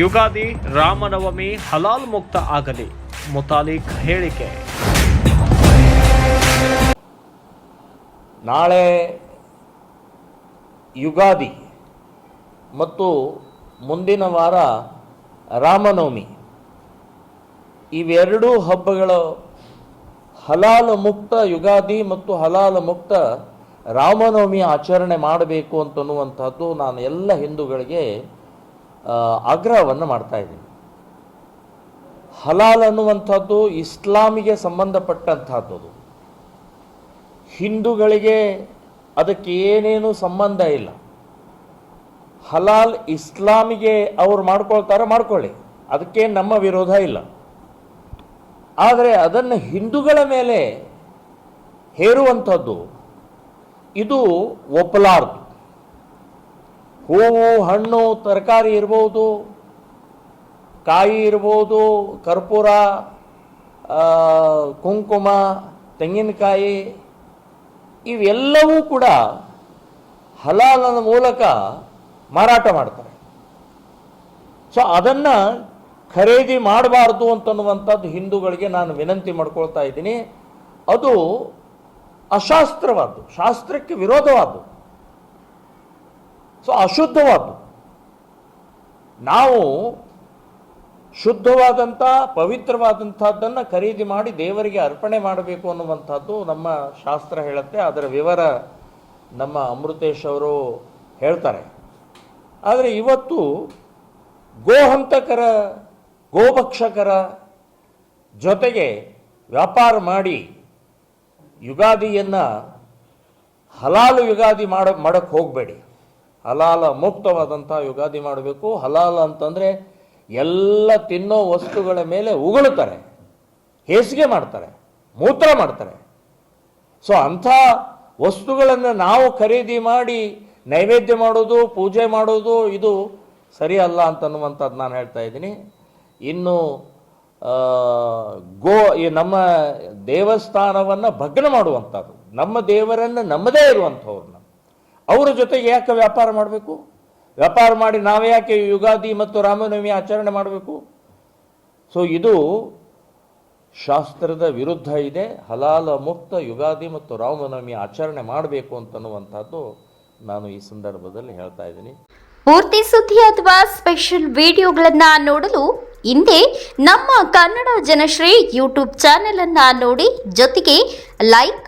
ಯುಗಾದಿ, ರಾಮನವಮಿ ಹಲಾಲ್ ಮುಕ್ತ ಆಗಲಿ. ಮುತಾಲಿಕ್ ಹೇಳಿಕೆ. ನಾಳೆ ಯುಗಾದಿ ಮತ್ತು ಮುಂದಿನ ವಾರ ರಾಮನವಮಿ. ಇವೆರಡೂ ಹಬ್ಬಗಳು ಹಲಾಲ ಮುಕ್ತ ಯುಗಾದಿ ಮತ್ತು ಹಲಾಲ ಮುಕ್ತ ರಾಮನವಮಿ ಆಚರಣೆ ಮಾಡಬೇಕು ಅಂತನ್ನುವಂಥದ್ದು ನಾನು ಎಲ್ಲ ಹಿಂದೂಗಳಿಗೆ ಆಗ್ರಹವನ್ನು ಮಾಡ್ತಾ ಇದ್ದೀನಿ. ಹಲಾಲ್ ಅನ್ನುವಂಥದ್ದು ಇಸ್ಲಾಮಿಗೆ ಸಂಬಂಧಪಟ್ಟಂತಹದ್ದು. ಹಿಂದೂಗಳಿಗೆ ಅದಕ್ಕೆ ಏನೇನು ಸಂಬಂಧ ಇಲ್ಲ. ಹಲಾಲ್ ಇಸ್ಲಾಮಿಗೆ ಅವ್ರು ಮಾಡ್ಕೊಳ್ತಾರೆ ಮಾಡ್ಕೊಳ್ಳಿ. ಅದಕ್ಕೆ ನಮ್ಮ ವಿರೋಧ ಇಲ್ಲ. ಆದರೆ ಅದನ್ನು ಹಿಂದೂಗಳ ಮೇಲೆ ಹೇರುವಂಥದ್ದು ಇದು ಒಪ್ಪಲಾರದು. ಹೂವು, ಹಣ್ಣು, ತರಕಾರಿ ಇರ್ಬೋದು, ಕಾಯಿ ಇರ್ಬೋದು, ಕರ್ಪೂರ ಕುಂಕುಮ, ತೆಂಗಿನಕಾಯಿ, ಇವೆಲ್ಲವೂ ಕೂಡ ಹಲಾಲನ ಮೂಲಕ ಮಾರಾಟ ಮಾಡ್ತಾರೆ. ಸೊ, ಅದನ್ನು ಖರೀದಿ ಮಾಡಬಾರ್ದು ಅಂತನ್ನುವಂಥದ್ದು ಹಿಂದೂಗಳಿಗೆ ನಾನು ವಿನಂತಿ ಮಾಡ್ಕೊಳ್ತಾ ಇದ್ದೀನಿ. ಅದು ಅಶಾಸ್ತ್ರವಾದ್ದು, ಶಾಸ್ತ್ರಕ್ಕೆ ವಿರೋಧವಾದ್ದು. ಸೊ ಅಶುದ್ಧವಾದ್ದು ನಾವು ಶುದ್ಧವಾದಂಥ, ಪವಿತ್ರವಾದಂಥದ್ದನ್ನು ಖರೀದಿ ಮಾಡಿ ದೇವರಿಗೆ ಅರ್ಪಣೆ ಮಾಡಬೇಕು ಅನ್ನುವಂಥದ್ದು ನಮ್ಮ ಶಾಸ್ತ್ರ ಹೇಳುತ್ತೆ. ಅದರ ವಿವರ ನಮ್ಮ ಅಮೃತೇಶ್ ಅವರು ಹೇಳ್ತಾರೆ. ಆದರೆ ಇವತ್ತು ಗೋಹಂತಕರ, ಗೋಭಕ್ಷಕರ ಜೊತೆಗೆ ವ್ಯಾಪಾರ ಮಾಡಿ ಯುಗಾದಿಯನ್ನು ಹಲಾಲು ಯುಗಾದಿ ಮಾಡ ಮಾಡೋಕ್ಕೆ ಹೋಗಬೇಡಿ. ಹಲಾಲ ಮುಕ್ತವಾದಂಥ ಯುಗಾದಿ ಮಾಡಬೇಕು. ಹಲಾಲ ಅಂತಂದರೆ ಎಲ್ಲ ತಿನ್ನೋ ವಸ್ತುಗಳ ಮೇಲೆ ಉಗುಳುತ್ತಾರೆ. ಹೇಸಿಗೆ ಮಾಡ್ತಾರೆ. ಮೂತ್ರ ಮಾಡ್ತಾರೆ. ಸೊ ಅಂಥ ವಸ್ತುಗಳನ್ನು ನಾವು ಖರೀದಿ ಮಾಡಿ ನೈವೇದ್ಯ ಮಾಡೋದು, ಪೂಜೆ ಮಾಡೋದು, ಇದು ಸರಿ ಅಲ್ಲ ಅಂತನ್ನುವಂಥದ್ದು ನಾನು ಹೇಳ್ತಾ ಇದ್ದೀನಿ. ಇನ್ನು ಗೋ, ಈ ನಮ್ಮ ದೇವಸ್ಥಾನವನ್ನು ಭಗ್ನ ಮಾಡುವಂಥದ್ದು. ನಮ್ಮ ದೇವರನ್ನು ನಮ್ಮದೇ ಇರುವಂಥವ್ರನ್ನ. ಅವರ ಜೊತೆಗೆ ಯಾಕೆ ವ್ಯಾಪಾರ ಮಾಡಬೇಕು? ವ್ಯಾಪಾರ ಮಾಡಿ ನಾವೇ ಯಾಕೆ ಯುಗಾದಿ ಮತ್ತು ರಾಮನವಮಿ ಆಚರಣೆ ಮಾಡಬೇಕು? ಸೊ ಇದು ಶಾಸ್ತ್ರದ ವಿರುದ್ಧ ಇದೆ. ಹಲಾಲ ಮುಕ್ತ ಯುಗಾದಿ ಮತ್ತು ರಾಮನವಮಿ ಆಚರಣೆ ಮಾಡಬೇಕು ಅಂತನ್ನುವಂಥದ್ದು ನಾನು ಈ ಸಂದರ್ಭದಲ್ಲಿ ಹೇಳ್ತಾ ಇದ್ದೀನಿ. ಪೂರ್ತಿ ಸುದ್ದಿ ಅಥವಾ ಸ್ಪೆಷಲ್ ವಿಡಿಯೋಗಳನ್ನ ನೋಡಲು ಹಿಂದೆ ನಮ್ಮ ಕನ್ನಡ ಜನಶ್ರೀ ಯೂಟ್ಯೂಬ್ ಚಾನೆಲ್ ಅನ್ನ ನೋಡಿ ಜೊತೆಗೆ ಲೈಕ್